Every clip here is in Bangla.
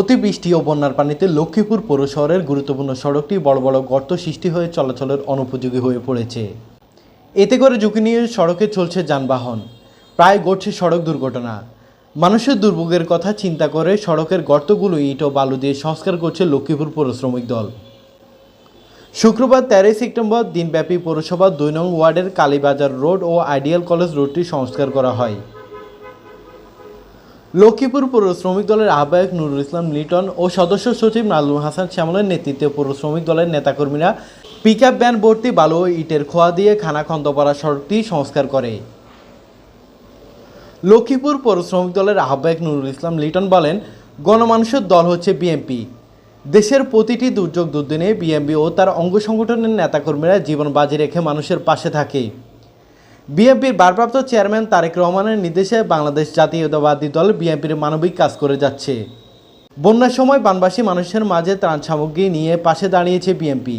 অতিবৃষ্টি ও বন্যার পানিতে লক্ষ্মীপুর পৌর শহরের গুরুত্বপূর্ণ সড়কটি বড় বড় গর্ত সৃষ্টি হয়ে চলাচলের অনুপযোগী হয়ে পড়েছে। এতে করে ঝুঁকি নিয়ে সড়কে চলছে যানবাহন। প্রায় ঘটছে সড়ক দুর্ঘটনা। মানুষের দুর্ভোগের কথা চিন্তা করে সড়কের গর্তগুলো ইট ও বালু দিয়ে সংস্কার করছে লক্ষ্মীপুর পৌর শ্রমিক দল। শুক্রবার তেরোই সেপ্টেম্বর দিনব্যাপী পৌরসভা দুই নং ওয়ার্ডের কালীবাজার রোড ও আইডিয়াল কলেজ রোডটি সংস্কার করা হয়। লক্ষ্মীপুর পৌর শ্রমিক দলের আহ্বায়ক নুরুল ইসলাম লিটন ও সদস্য সচিব নাজমুল হাসান শ্যামলের নেতৃত্বে পৌর শ্রমিক দলের নেতাকর্মীরা পিক আপ ভ্যান ভর্তি বালু ও ইটের খোয়া দিয়ে খানা খানাখন্দপাড়া সড়কটি সংস্কার করে। লক্ষ্মীপুর পৌর শ্রমিক দলের আহ্বায়ক নুরুল ইসলাম লিটন বলেন, গণমানুষের দল হচ্ছে বিএনপি দেশের প্রতিটি দুর্যোগ দুর্দিনে বিএনপি ও তার অঙ্গ সংগঠনের নেতাকর্মীরা জীবন বাজি রেখে মানুষের পাশে থাকে। বিএনপির ভারপ্রাপ্ত চেয়ারম্যান তারেক রহমানের নির্দেশে বাংলাদেশ জাতীয়তাবাদী দল বিএনপির মানবিক কাজ করে যাচ্ছে। বন্যার সময় বানবাসী মানুষের মাঝে ত্রাণ সামগ্রী নিয়ে পাশে দাঁড়িয়েছে বিএনপি।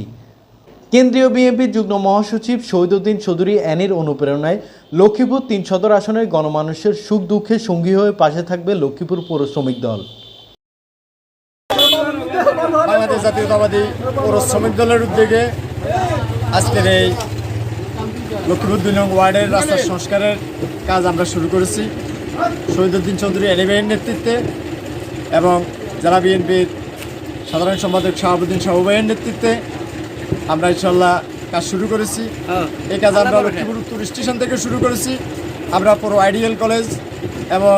কেন্দ্রীয় বিএনপির যুগ্ম মহাসচিব শহীদুদ্দিন চৌধুরী অ্যানির অনুপ্রেরণায় লক্ষ্মীপুর তিন সদর আসনের গণমানুষের সুখ দুঃখে সঙ্গী হয়ে পাশে থাকবে লক্ষ্মীপুর পৌর শ্রমিক দল। বাংলাদেশ জাতীয়তাবাদী পৌর শ্রমিক দলের উদ্যোগে আজকের এই লক্ষ্মীপুর দুই নং ওয়ার্ডের রাস্তার সংস্কারের কাজ আমরা শুরু করেছি। শহীদুদ্দিন চৌধুরী এলিবের নেতৃত্বে এবং জেলা বিএনপির সাধারণ সম্পাদক শাহাবুদ্দিন শাহবাইয়ের নেতৃত্বে আমরা ইনশাল্লাহ কাজ শুরু করেছি। এই কাজ আমরা লক্ষ্মীপুর উত্তর স্টেশন থেকে শুরু করেছি। আমরা পুরো আইডিয়াল কলেজ এবং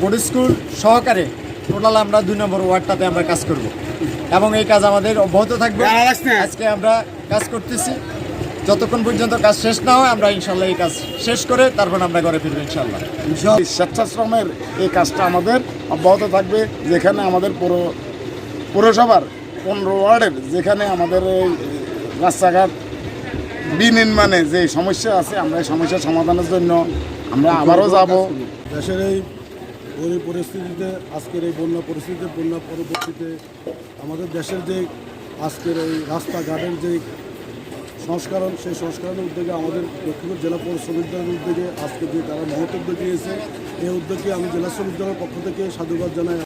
বোর্ড স্কুল সহকারে টোটাল আমরা দুই নম্বর ওয়ার্ডটাতে আমরা কাজ করব। এবং এই কাজ আমাদের অব্যাহত থাকবে। আজকে আমরা কাজ করতেছি। যতক্ষণ পর্যন্ত কাজ শেষ না হয় আমরা ইনশাল্লাহ এই কাজ শেষ করে তারপর আমরা ঘরে ফিরবো ইনশাল্লাহ। স্বেচ্ছাশ্রমের এই কাজটা আমাদের অব্যাহত থাকবে যেখানে আমাদের পুরো পৌরসভার পনেরো ওয়ার্ডের যেখানে আমাদের এই রাস্তাঘাট বিনির্মাণে যে সমস্যা আছে আমরা এই সমস্যার সমাধানের জন্য আমরা আবারও যাব। দেশের এই এই পরিস্থিতিতে আজকের এই বন্যা পরিস্থিতিতে বন্যা পরবর্তীতে আমাদের দেশের যে আজকের এই রাস্তাঘাটের যে সংস্করণ, সেই সংস্করণের উদ্যোগে আমাদের লক্ষ্মীপুর জেলা পৌর শ্রমিকদের উদ্যোগে আজকে যে তারা মহৎ উদ্যোগ নিয়েছে, এই উদ্যোগে আমি জেলা শ্রমিক দলের পক্ষ থেকে সাধুবাদ জানাই।